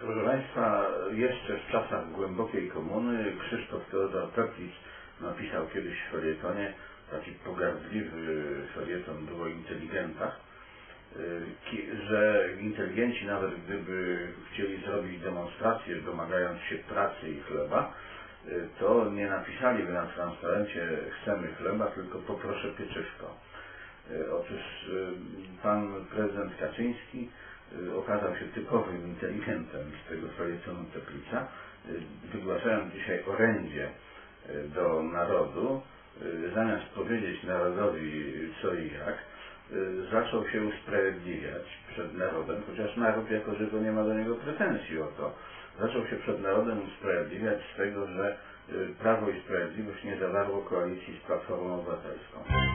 Proszę Państwa, jeszcze w czasach głębokiej komuny Krzysztof Teodor Peplis napisał kiedyś w felietonie, taki pogardliwy felieton był o inteligentach, y, że inteligenci nawet gdyby chcieli zrobić demonstrację domagając się pracy i chleba, y, to nie napisaliby na transparencie chcemy chleba, tylko poproszę pieczywko. Otóż pan prezydent Kaczyński okazał się typowym inteligentem z tego felietonu Teplica, wygłaszając dzisiaj orędzie do narodu, zamiast powiedzieć narodowi co i jak, zaczął się usprawiedliwiać przed narodem, chociaż naród jako, że go nie ma do niego pretensji o to, zaczął się przed narodem usprawiedliwiać z tego, że Prawo i Sprawiedliwość nie zawarło koalicji z Platformą Obywatelską.